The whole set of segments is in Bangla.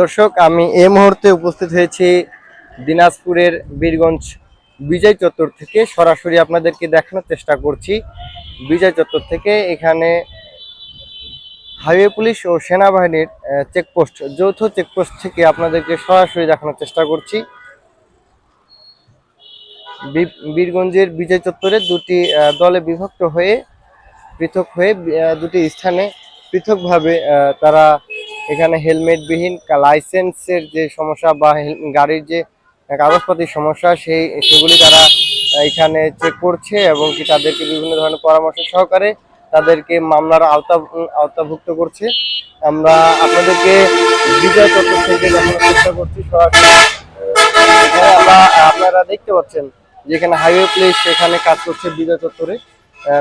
দর্শক, আমি এই মুহূর্তে উপস্থিত হয়েছি দিনাজপুরের বীরগঞ্জ বিজয় চত্বর থেকে। সরাসরি আপনাদেরকে দেখানোর চেষ্টা করছি। বিজয় চত্বর থেকে এখানে হাইওয়ে পুলিশ ও সেনাবাহিনীর চেকপোস্ট যৌথ চেকপোস্ট থেকে আপনাদেরকে সরাসরি দেখানোর চেষ্টা করছি। বীরগঞ্জের বিজয় চত্বরে দুটি দলে বিভক্ত হয়ে, পৃথক হয়ে দুটি স্থানে পৃথকভাবে তারা এখানে হেলমেটবিহীন লাইসেন্সের যে সমস্যা বা গাড়ির যে কাগজপাতির সমস্যা, সেই, সেগুলি তারা এখানে চেক করছে এবং কি তাদেরকে বিভিন্ন ধরনের পরামর্শ সহকারে তাদেরকে মামলার আওতা, আওতাভুক্ত করছে। আমরা আপনাদেরকে বিজয় চত্বর থেকে দেখানোর চেষ্টা করছি সরাসরি। আমরা, আপনারা দেখতে পাচ্ছেন যেখানে হাইওয়ে পুলিশ সেখানে কাজ করছে বিজয় চত্বরে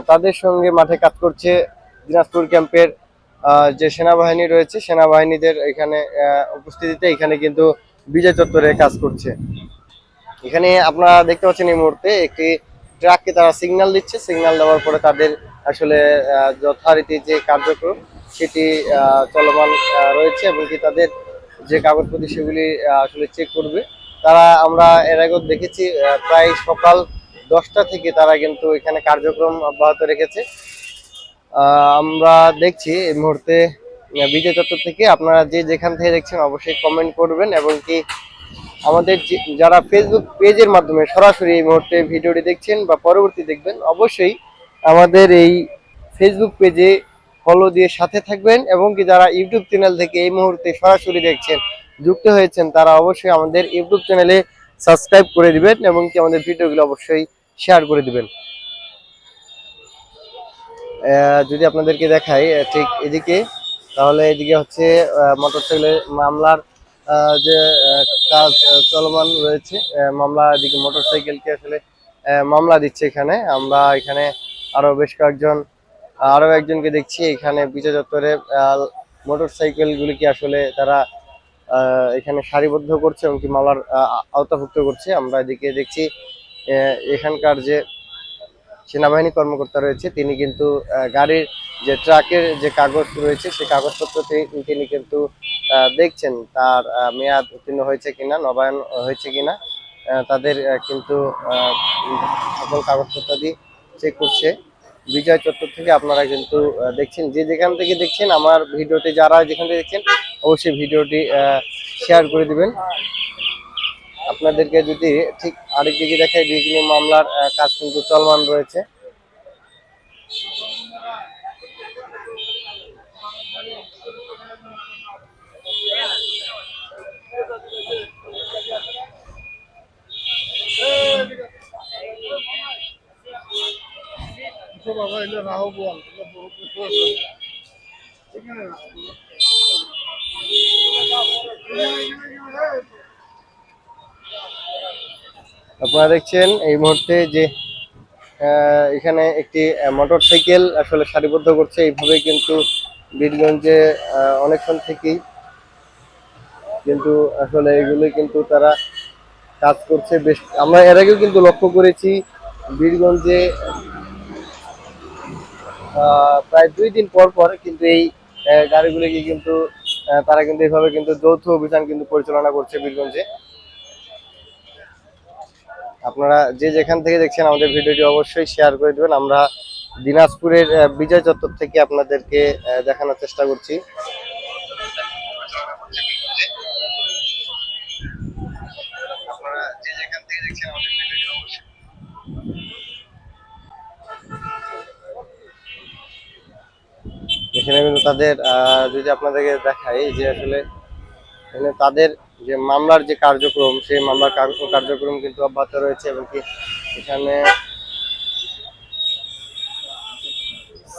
তাদের সঙ্গে মাঠে কাজ করছে দিনাজপুর ক্যাম্পের যে সেনাবাহিনী রয়েছে, সেনাবাহিনীদের এখানে উপস্থিতিতে এখানে কিন্তু বিজয় চত্বরে কাজ করছে। এখানে আপনারা দেখতে পাচ্ছেন এই মুহূর্তে একটি ট্রাককে তারা সিগন্যাল দিচ্ছে। সিগন্যাল দেওয়ার পরে তাদের আসলে যথারীতি যে কার্যক্রম, সেটি চলমান রয়েছে এবং কি তাদের যে কাগজপত্র, সেগুলি আসলে চেক করবে। তারা, আমরা এর আগেও দেখেছি প্রায় সকাল দশটা থেকে তারা কিন্তু এখানে কার্যক্রম অব্যাহত রেখেছে। আমরা দেখছি এই মুহূর্তে বিজয় চত্বর থেকে আপনারা যে যেখান থেকে দেখছেন অবশ্যই কমেন্ট করবেন এবং কি আমাদের যারা ফেসবুক পেজের মাধ্যমে সরাসরি এই মুহূর্তে ভিডিওটি দেখছেন বা পরবর্তী দেখবেন, অবশ্যই আমাদের এই ফেসবুক পেজে ফলো দিয়ে সাথে থাকবেন এবং কি যারা ইউটিউব চ্যানেল থেকে এই মুহূর্তে সরাসরি দেখছেন, যুক্ত হয়েছেন, তারা অবশ্যই আমাদের ইউটিউব চ্যানেলে সাবস্ক্রাইব করে দিবেন এবং কি আমাদের ভিডিওগুলো অবশ্যই শেয়ার করে দিবেন। যদি আপনাদেরকে দেখাই ঠিক এদিকে, তাহলে এদিকে হচ্ছে মোটরসাইকেলের মামলার যে কাজ চলমান রয়েছে মামলা এদিকে মোটরসাইকেলকে আসলে মামলা দিচ্ছে এখানে। আমরা এখানে আরও বেশ কয়েকজন, আরও একজনকে দেখছি, এখানে বিচার চত্বরে মোটরসাইকেল গুলিকে আসলে তারা এখানে সারিবদ্ধ করছে এবং কি মামলার আওতাভুক্ত করছে। আমরা এদিকে দেখছি এখানকার যে সেনাবাহিনী কর্মকর্তা রয়েছে, তিনি কিন্তু গাড়ির যে ট্রাকের যে কাগজ রয়েছে, সেই কাগজপত্র তিনি কিন্তু দেখছেন তার মেয়াদ উত্তীর্ণ হয়েছে কিনা, নবায়ন হয়েছে কিনা তাদের কিন্তু সকল কাগজপত্র দিয়ে চেক করছে। বিজয় চত্বর থেকে আপনারা কিন্তু দেখছেন, যে যেখান থেকে দেখছেন, আমার ভিডিওতে যারা যেখান থেকে দেখছেন, অবশ্যই ভিডিওটি শেয়ার করে দিবেন। আপনাদেরকে যদি ঠিক আরেক দিকে দেখায় বিভিন্ন মামলার কাজ কিন্তু চলমান রয়েছে। আপনারা দেখছেন এই মুহূর্তে যে এখানে একটি মোটর সাইকেল আসলে সারিবদ্ধ করছে। এইভাবে কিন্তু বীরগঞ্জে অনেকক্ষণ থেকেই কিন্তু আসলে এগুলো কিন্তু তারা কাজ করছে। বেশ, আমরা এর আগেও কিন্তু লক্ষ্য করেছি বীরগঞ্জে প্রায় দুই দিন পর পর কিন্তু এই গাড়িগুলিকে কিন্তু তারা কিন্তু এইভাবে কিন্তু যৌথ অভিযান কিন্তু পরিচালনা করছে বীরগঞ্জে। আপনারা যে যেখান থেকে দেখছেন আমাদের ভিডিওটি অবশ্যই শেয়ার করে দেবেন। আমরা দিনাজপুরের বিজয় চত্বর থেকে আপনাদেরকে দেখানোর চেষ্টা করছি। এখানে কিন্তু তাদের যদি আপনাদেরকে দেখাই যে আসলে, তাদের যে মামলার যে কার্যক্রম, সেই মামলার কার্যক্রম কিন্তু অব্যাহত রয়েছে এবং কি এখানে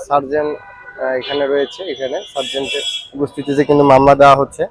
সার্জেন্ট এখানে রয়েছে, এখানে সার্জেন্টের উপস্থিতিতে কিন্তু মামলা দেওয়া হচ্ছে।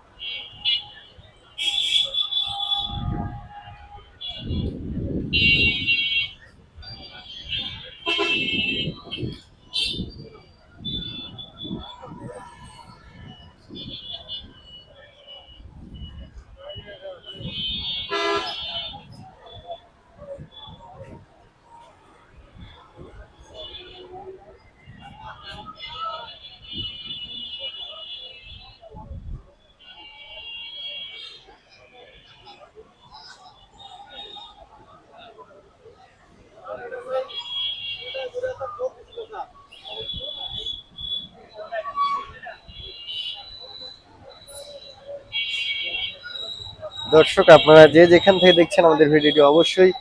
দর্শক, আপনারা যে যেখান থেকে দেখছেন আমাদের ভিডিওটি অবশ্যই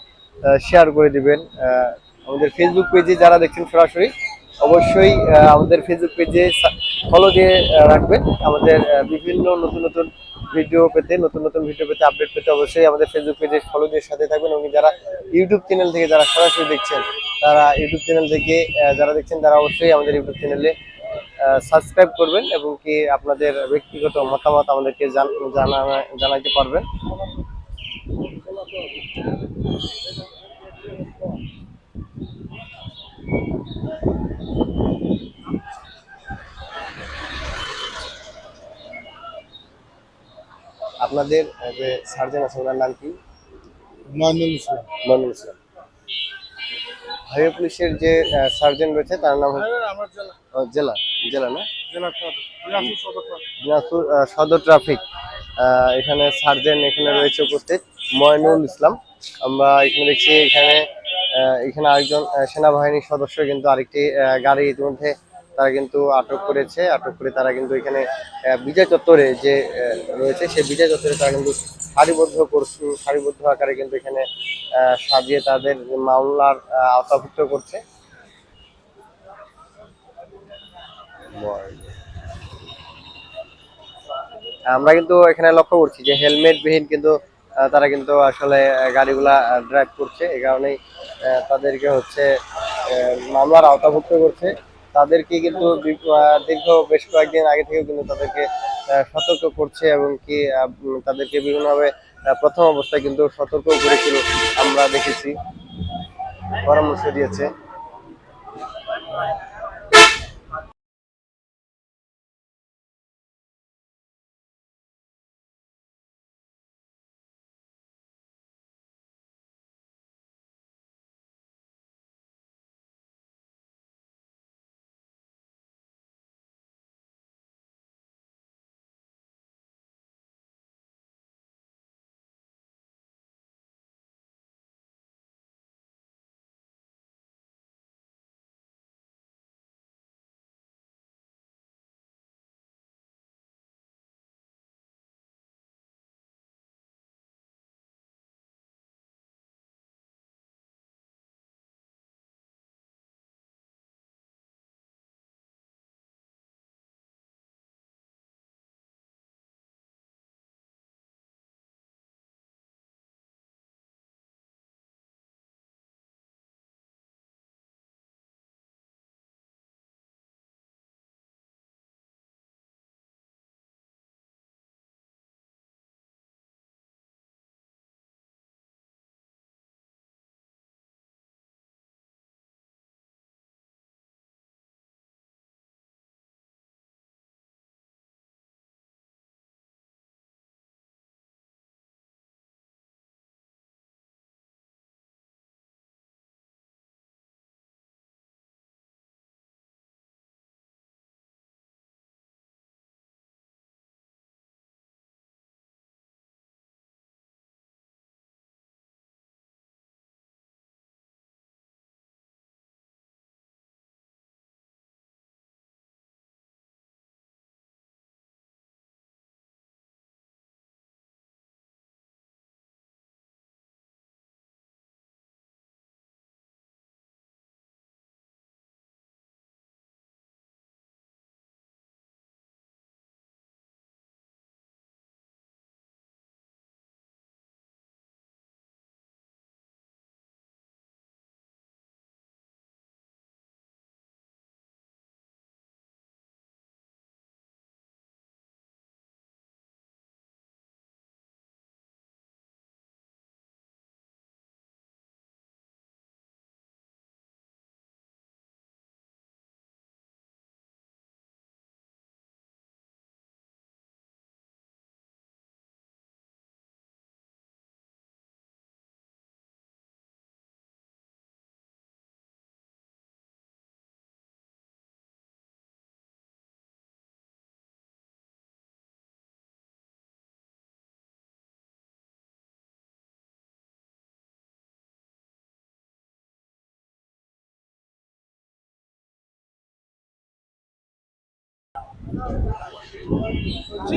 শেয়ার করে দিবেন। আমাদের ফেসবুক পেজে যারা দেখছেন সরাসরি, অবশ্যই আমাদের ফেসবুক পেজে ফলো দিয়ে রাখবেন। আমাদের বিভিন্ন নতুন নতুন ভিডিও পেতে, নতুন নতুন ভিডিও পেতে আপডেট পেতে অবশ্যই আমাদের ফেসবুক পেজে ফলো দিয়ে সাথে থাকবেন এবং যারা ইউটিউব চ্যানেল থেকে যারা সরাসরি দেখছেন, তারা ইউটিউব চ্যানেল থেকে যারা দেখছেন তারা অবশ্যই আমাদের ইউটিউব চ্যানেলে সাবস্ক্রাইব করবেন এবং কি আপনাদের ব্যক্তিগত মতামত আমাদেরকে জান- জানা- জানাতে পারবেন। আপনাদের যে সার্জন আছে ওনার নাম কি? ময়নুল ইসলাম। হাইওয়ে পুলিশের যে সার্জন রয়েছে তার নাম হচ্ছে জেলা। জেলা। না? দিনাজপুর সদর ট্রাফিক আহ, এখানে সার্জেন এখানে রয়েছে উপস্থিত ময়নুল ইসলাম। আমরা এখানে দেখছি এখানে এখানে আরেকজন সেনাবাহিনীর সদস্য কিন্তু আরেকটি গাড়ি ইতিমধ্যে তারা কিন্তু আটক করেছে, আটক করে তারা কিন্তু এখানে বিজয় চত্বরে যে রয়েছে, সেই বিজয় চত্বরে তারা কিন্তু সারিবদ্ধ করছে, সারিবদ্ধ আকারে কিন্তু এখানে সাজিয়ে তাদের মামলার আওতাভুক্ত করছে। আমরা কিন্তু এখানে লক্ষ্য করছি যে হেলমেট বিহীন কিন্তু তারা কিন্তু আসলে গাড়িগুলা ড্রাইভ করছে। এই কারণেই তাদেরকে হচ্ছে মামলার আওতাভুক্ত করছে। তাদেরকে কিন্তু দীর্ঘ বেশ কয়েকদিন আগে থেকে কিন্তু তাদেরকে সতর্ক করছে এবং কি তাদেরকে বিভিন্নভাবে প্রথম অবস্থায় কিন্তু সতর্ক করেছিল আমরা দেখেছি, পরামর্শ দিয়েছে।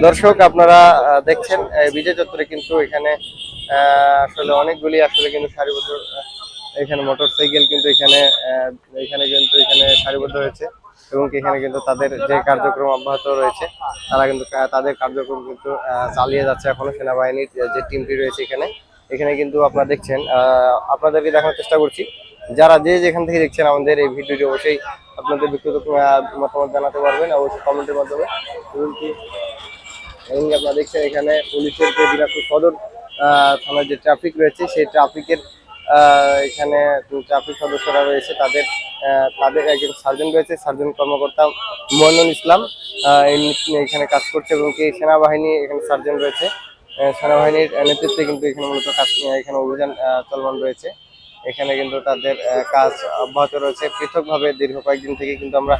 দর্শক, আপনারা দেখছেন বিজয় চত্বরে কিন্তু এখানে আসলে অনেকগুলি আসলে কিন্তু সারিবদ্ধ এখানে মোটরসাইকেল কিন্তু এখানে এখানে কিন্তু এখানে সারিবদ্ধ হয়েছে এবং এখানে কিন্তু তাদের যে কার্যক্রম অব্যাহত রয়েছে, তারা কিন্তু তাদের কার্যক্রম কিন্তু চালিয়ে যাচ্ছে এখনও সেনাবাহিনীর যে টিমটি রয়েছে এখানে। এখানে কিন্তু আপনারা দেখছেন আপনাদেরকে দেখানোর চেষ্টা করছি। যারা যে যেখান থেকে দেখছেন আমাদের এই ভিডিওটি, অবশ্যই আপনাদের ব্যক্তিগত মতামত জানাতে পারবেন, অবশ্যই কমেন্টের মাধ্যমে। আপনারা দেখছেন এখানে পুলিশের যে দিনাজপুর সদর থানার যে ট্রাফিক রয়েছে, সেই ট্রাফিকের এখানে ট্রাফিক সদস্যরা রয়েছে। তাদের তাদের একজন সার্জন রয়েছে, সার্জন কর্মকর্তা মইনুল ইসলাম এখানে কাজ করছে এবং কি সেনাবাহিনী এখানে সার্জন রয়েছে। সেনাবাহিনীর নেতৃত্বে কিন্তু এখানে মূলত কাজ এখানে অভিযান চলমান রয়েছে। এখানে কিন্তু তাদের কাজ অব্যাহত রয়েছে। পৃথকভাবে দীর্ঘ কয়েকদিন থেকে কিন্তু আমরা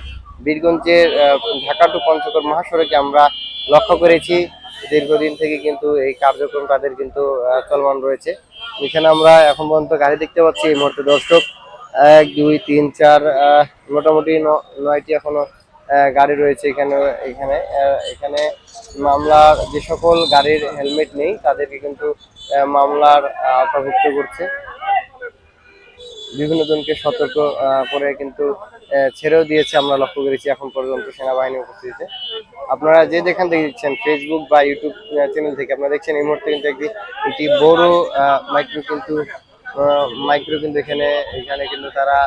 বীরগঞ্জের ঢাকা টু পঞ্চগড় মহাসড়কে আমরা লক্ষ্য করেছি। দীর্ঘদিন থেকে কিন্তু এই কার্যক্রম তাদের কিন্তু চলমান রয়েছে। এখানে আমরা এখন পর্যন্ত গাড়ি দেখতে পাচ্ছি এই মুহূর্তে, দর্শক। এক, দুই, তিন, চার মোটামুটি নয়টি এখনও গাড়ি রয়েছে এখানে এখানে। এখানে মামলার যে সকল গাড়ির হেলমেট নেই, তাদেরকে কিন্তু মামলার আওতাভুক্ত করছে। বিভিন্ন জনকে সতর্ক করে কিন্তু ছেড়েও দিয়েছে, আমরা লক্ষ্য করেছি এখন পর্যন্ত সেনাবাহিনী উপস্থিতিতে। আপনারা যে যেখান থেকে দেখছেন ফেসবুক বা ইউটিউব চ্যানেল থেকে আপনারা দেখছেন, এই মুহূর্তে কিন্তু একটি একটি বড় মাইক্রো কিন্তু মাইক্রো কিন্তু এখানে এখানে কিন্তু তারা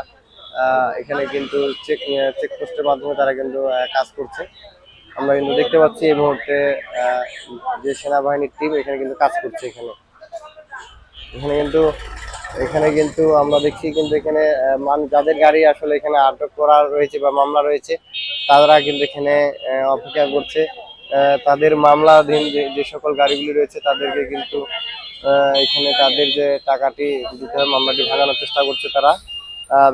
এখানে কিন্তু চেক চেকপোস্টের মাধ্যমে তারা কিন্তু কাজ করছে। আমরা কিন্তু দেখতে পাচ্ছি এই মুহূর্তে যে সেনাবাহিনীর টিম এখানে কিন্তু কাজ করছে এখানে। এখানে কিন্তু এখানে কিন্তু আমরা দেখছি কিন্তু এখানে মান- যাদের গাড়ি আসলে এখানে আটক করা রয়েছে বা মামলা রয়েছে, তারা কিন্তু এখানে অপেক্ষা করছে। তাদের মামলাধীন যে সকল গাড়িগুলি রয়েছে, তাদেরকে কিন্তু এখানে তাদের যে টাকাটি দিতে মামলাটি ভাঙানোর চেষ্টা করছে তারা।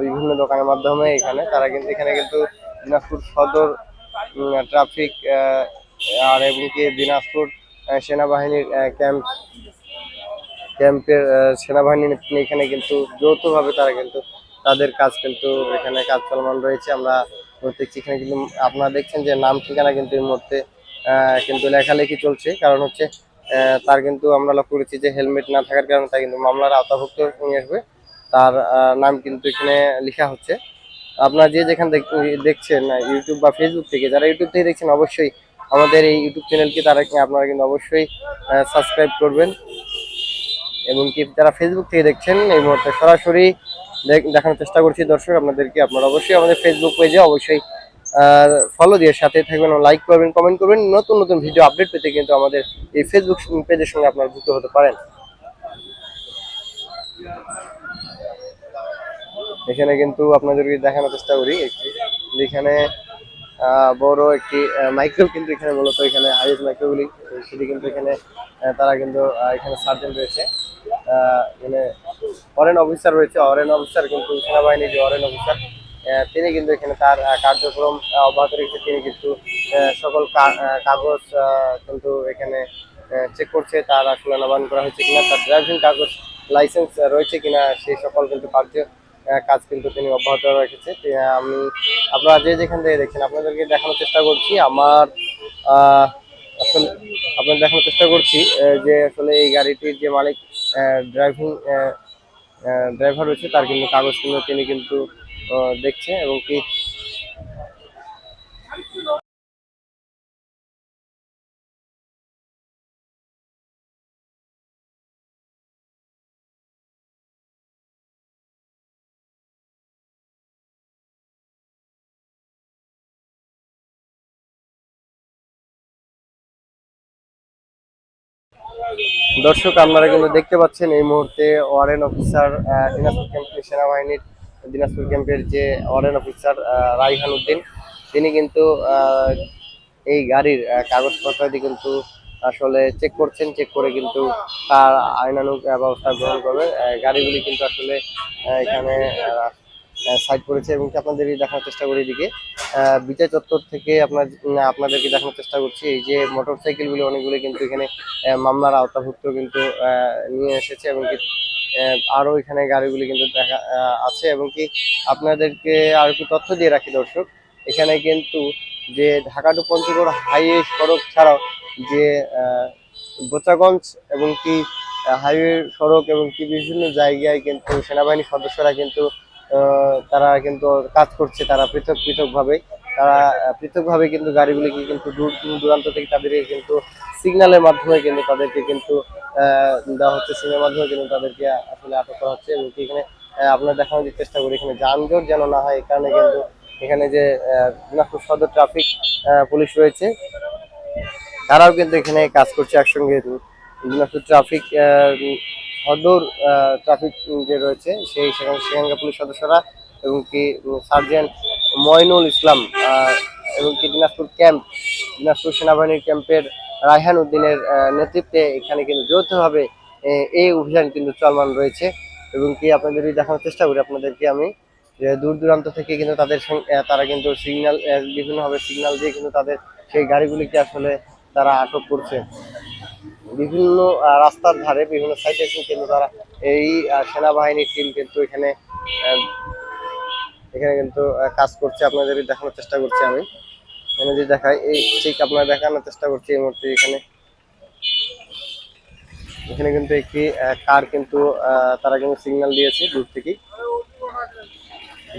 বিভিন্ন দোকানের মাধ্যমে এখানে। তারা কিন্তু এখানে কিন্তু দিনাজপুর সদর ট্রাফিক আর এবং কি দিনাজপুর সেনাবাহিনীর ক্যাম্প ক্যাম্পের সেনাবাহিনীর এখানে কিন্তু যৌথভাবে তারা কিন্তু তাদের কাজ কিন্তু এখানে কাজ চলমান রয়েছে। আমরা দেখছি এখানে কিন্তু আপনারা দেখছেন যে নাম ঠিকানা কিন্তু মুহূর্তে আহ, কিন্তু লেখালেখি চলছে। কারণ হচ্ছে তার কিন্তু আমরা লক্ষ্য করেছি যে হেলমেট না থাকার কারণে তার কিন্তু মামলার আওতাভুক্ত নিয়ে আসবে। তার নাম কিন্তু এখানে লেখা হচ্ছে। আপনারা যে যেখানে দেখছেন ইউটিউব বা ফেসবুক থেকে, যারা ইউটিউব থেকে দেখছেন, অবশ্যই আমাদের এই ইউটিউব চ্যানেলকে তারা আপনারা কিন্তু অবশ্যই সাবস্ক্রাইব করবেন। এবং কি যারা ফেসবুক থেকে দেখছেন, এই মুহূর্তে সরাসরি দেখ- দেখানোর চেষ্টা করছি। দর্শক, আপনাদেরকে আপনারা অবশ্যই আমাদের ফেসবুক পেজে অবশ্যই ফলো দিয়ে সাথে থাকবেন লাইক করবেন কমেন্ট করবেন। নতুন নতুন ভিডিও আপডেট পেতে কিন্তু আমাদের এই ফেসবুক পেজের সঙ্গে আপনারা যুক্ত হতে পারেন। এখানে কিন্তু আপনাদেরকে দেখানোর চেষ্টা করি। এখানে বড় একটি মাইক্রো কিন্তু এখানে মূলত এখানে হাইস মাইক্রোগুলি সেটি কিন্তু এখানে তারা কিন্তু এখানে সার্জন রয়েছে। মানে অরেন অফিসার রয়েছে। অরেন অফিসার কিন্তু সেনাবাহিনীর যে অরেন অফিসার তিনি কিন্তু এখানে তার কার্যক্রম অব্যাহত রেখেছে। তিনি কিন্তু সকল কাগজ কিন্তু এখানে চেক করছে। তার আসলে নবায়ন করা হয়েছে কিনা, তার ড্রাইভিং কাগজ লাইসেন্স রয়েছে কিনা সেই সকল কিন্তু কার্য কাজ কিন্তু তিনি অব্যাহত রেখেছে। আমি আপনারা যে যেখান থেকে দেখছেন, আপনাদেরকে দেখানোর চেষ্টা করছি। আমার আসলে আপনাদের দেখানোর চেষ্টা করছি যে আসলে এই গাড়িটির যে মালিক ড্রাইভিং ড্রাইভার রয়েছে, তার কিন্তু কাগজ কিন্তু তিনি কিন্তু দেখছে এবং কি দর্শক আপনারা কিন্তু দেখতে পাচ্ছেন এই মুহূর্তে ওয়ারেন অফিসার দিনাজপুর ক্যাম্পের সেনাবাহিনীর দিনাজপুর ক্যাম্পের যে ওয়ারেন অফিসার রাইহান উদ্দিন তিনি কিন্তু এই গাড়ির আহ, কাগজপত্রাদি কিন্তু আসলে চেক করছেন চেক করে কিন্তু তার আইনানুগ ব্যবস্থা গ্রহণ করবে গাড়িগুলি কিন্তু আসলে এখানে সাইড করেছে এবং আপনাদেরকে দেখানোর চেষ্টা করি এদিকে। বিজয় চত্বর থেকে আপনার আপনাদেরকে দেখানোর চেষ্টা করছি। এই যে মোটর সাইকেলগুলি অনেকগুলি কিন্তু এখানে মামলার আওতাভুক্ত কিন্তু নিয়ে এসেছে এবং কি আহ, আরও এখানে গাড়িগুলি কিন্তু দেখা আছে এবং কি আপনাদেরকে আর একটু তথ্য দিয়ে রাখি দর্শক। এখানে কিন্তু যে ঢাকা টু পঞ্চগড় হাইওয়ে সড়ক ছাড়াও যে বোচাগঞ্জ এবং কি হাইওয়ে সড়ক এবং কি বিভিন্ন জায়গায় কিন্তু সেনাবাহিনীর সদস্যরা কিন্তু তারা কিন্তু কাজ করছে তারা পৃথক পৃথকভাবে। তারা পৃথকভাবে কিন্তু গাড়িগুলিকে কিন্তু দূর দূরান্ত থেকে তাদেরকে কিন্তু সিগন্যালের মাধ্যমে কিন্তু তাদেরকে কিন্তু দেওয়া হচ্ছে। সিগন্যালের মাধ্যমে কিন্তু তাদেরকে আসলে আটক করা হচ্ছে এবং এখানে আপনার দেখানোর যে চেষ্টা করি, এখানে যানজট যেন না হয় কারণে কিন্তু এখানে যে দিনাজপুর সদর ট্রাফিক পুলিশ রয়েছে, তারাও কিন্তু এখানে কাজ করছে একসঙ্গে। দিনাজপুর ট্রাফিক সদর ট্রাফিক যে রয়েছে, সেই সেখানে সেখানকার পুলিশ সদস্যরা এবং কি সার্জেন্ট ময়নুল ইসলাম এবং কি দিনাজপুর ক্যাম্প, দিনাজপুর সেনাবাহিনীর ক্যাম্পের রায়হান উদ্দিনের নেতৃত্বে এখানে কিন্তু যৌথভাবে এই অভিযান কিন্তু চলমান রয়েছে। এবং কি আপনাদের দেখানোর চেষ্টা করি, আপনাদেরকে আমি, যে দূর দূরান্ত থেকে কিন্তু তাদের তারা কিন্তু সিগন্যাল বিভিন্নভাবে সিগন্যাল দিয়ে কিন্তু তাদের সেই গাড়িগুলিকে আসলে তারা আটক করছে। বিভিন্ন রাস্তার ধারে বিভিন্ন সাইটে কিন্তু তারা এই সেনাবাহিনীর টিম কিন্তু এখানে এখানে কিন্তু কাজ করছে। আপনাদের দেখানোর চেষ্টা করছি আমি। এখানে যে দেখাই এই ঠিক আপনারা দেখানোর চেষ্টা করছি এই মুহূর্তে এখানে। এখানে কিন্তু একটি কার কিন্তু তারা কিন্তু সিগন্যাল দিয়েছে দূর থেকেই।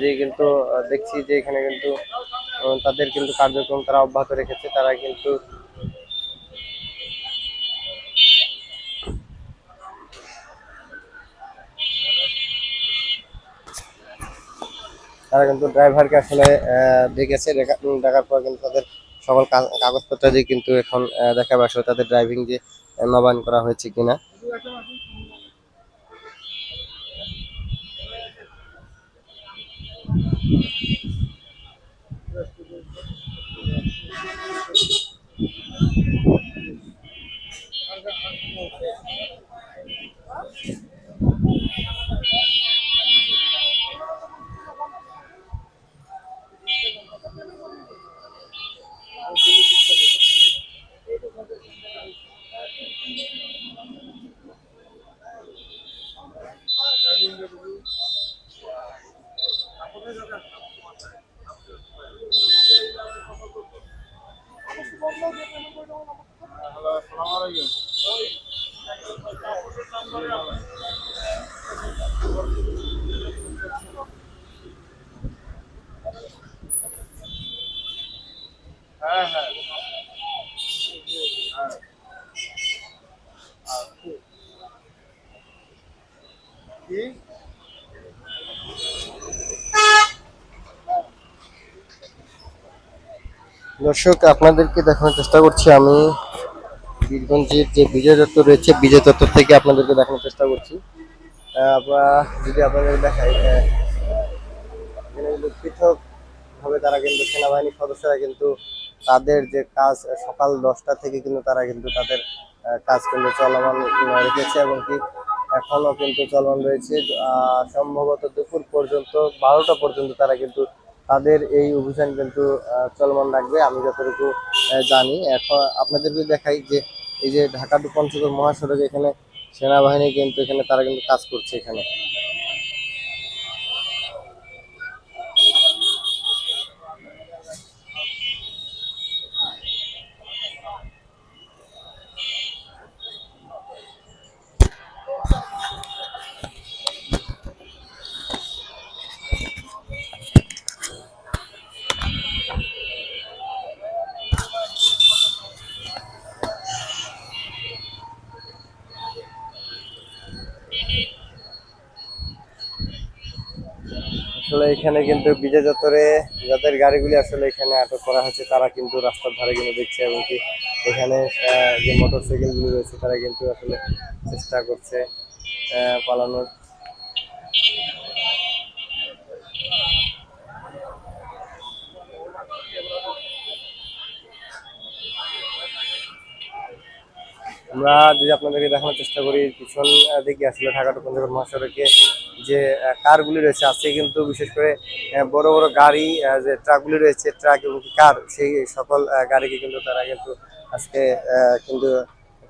যে কিন্তু দেখছি যে এখানে কিন্তু তাদের কিন্তু কার্যক্রম তারা অব্যাহত রেখেছে। তারা কিন্তু তারা কিন্তু ড্রাইভারকে আসলে ডেকেছে। ডাকার পর কিন্তু তাদের সকল কাগজপত্র দিয়ে কিন্তু এখন দেখাবে আসলে তাদের ড্রাইভিং যে নবায়ন করা হয়েছে কিনা। দর্শক আপনাদেরকে দেখানোর চেষ্টা করছি আমি। বীরগঞ্জের যে বিজয় চত্বর রয়েছে বিজয় চত্বর থেকে আপনাদেরকে দেখানোর চেষ্টা করছি। যদি আপনাদের দেখাই আহ, এখানে কিন্তু পৃথক ভাবে তারা কিন্তু সেনাবাহিনীর সদস্যরা কিন্তু তাদের যে কাজ সকাল দশটা থেকে কিন্তু তারা কিন্তু তাদের কাজ কিন্তু চলমান রেখেছে এবং কি এখনও কিন্তু চলমান রয়েছে। সম্ভবত দুপুর পর্যন্ত বারোটা পর্যন্ত তারা কিন্তু তাদের এই অভিযান কিন্তু চলমান রাখবে। আমি যতটুকু জানি। এখন আপনাদেরকে দেখাই যে, এই যে ঢাকা টু পঞ্চগড় মহাসড়ক এখানে সেনাবাহিনী কিন্তু এখানে, তারা কিন্তু কাজ করছে এখানে। আসলে এখানে কিন্তু বিজয় চত্বরে যাদের গাড়িগুলি আসলে এখানে আটক করা হয়েছে, তারা কিন্তু রাস্তার ধারে কিন্তু দেখছে এবং কি এখানে যে মোটর সাইকেলগুলি রয়েছে, তারা কিন্তু আসলে চেষ্টা করছে পালানোর। আমরা যদি আপনাদেরকে দেখানোর চেষ্টা করি, পিছন দিকে আসলে ঢাকা টু মহাসড়কে যে কারগুলি রয়েছে, আজকে কিন্তু বিশেষ করে বড় বড় গাড়ি যে ট্রাকগুলি রয়েছে, ট্রাক এবং কার, সেই সকল গাড়িকে কিন্তু তারা কিন্তু আজকে কিন্তু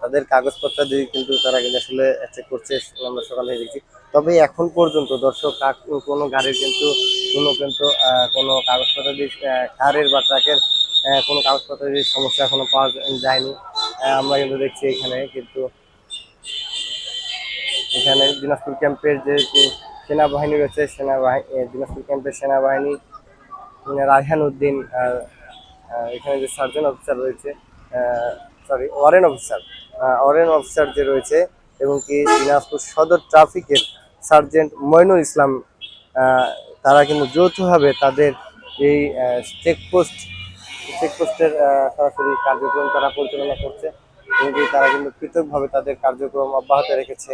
তাদের কাগজপত্র দিয়ে কিন্তু তারা কিন্তু আসলে চেক করছে, আমরা সকালে দেখছি। তবে এখন পর্যন্ত, দর্শক কোনো গাড়ির কিন্তু কোনো কিন্তু কোনো কাগজপত্র দিয়ে কারের বা ট্রাকের কোনো কাগজপত্রের সমস্যা এখনও পাওয়া যায়নি। আমরা কিন্তু দেখছি এখানে কিন্তু এখানে দিনাজপুর ক্যাম্পের যে সেনাবাহিনী রয়েছে সেনাবাহিনী দিনাজপুর ক্যাম্পের সেনাবাহিনী উম, রায়হান উদ্দিন এখানে যে সার্জন অফিসার রয়েছে sorry warrant officer warrant officer যে রয়েছে এবং কি দিনাজপুর সদর ট্রাফিকের সার্জেন্ট মইনুল ইসলাম তারা কিন্তু যৌথভাবে তাদের এই চেকপোস্ট চেকপোস্টের সরাসরি কার্যক্রম তারা পরিচালনা করছে এবং তারা কিন্তু পৃথকভাবে তাদের কার্যক্রম অব্যাহত রেখেছে।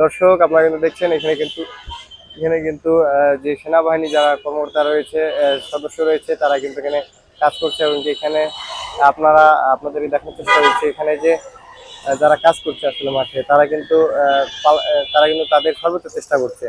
দর্শক, আপনারা কিন্তু দেখছেন, এখানে কিন্তু এখানে কিন্তু যে সেনাবাহিনী যারা কর্মকর্তা রয়েছে সদস্য রয়েছে, তারা কিন্তু এখানে কাজ করছে এবং এখানে আপনারা আপনাদের দেখার চেষ্টা করছে, এখানে যে যারা কাজ করছে আসলে মাঠে, তারা কিন্তু তারা কিন্তু তাদের সর্বোচ্চ চেষ্টা করছে।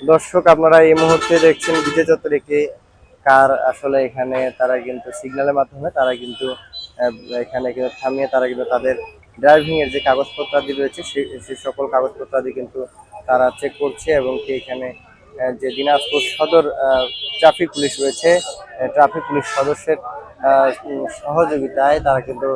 দর্শক, আপনারা এই মুহূর্তে দেখছেন বিজয় চত্বরে একটি কার। আসলে এখানে তারা কিন্তু সিগন্যালের মাধ্যমে তারা কিন্তু এখানে কিন্তু থামিয়ে তারা কিন্তু তাদের ড্রাইভিং এর যে কাগজপত্রাদি রয়েছে, সে- সকল কাগজপত্রাদি কিন্তু তারা চেক করছে এবং কি এখানে যে দিনাজপুর সদর ট্রাফিক পুলিশ রয়েছে ট্রাফিক পুলিশ সদস্যের সহযোগিতায় তারা কিন্তু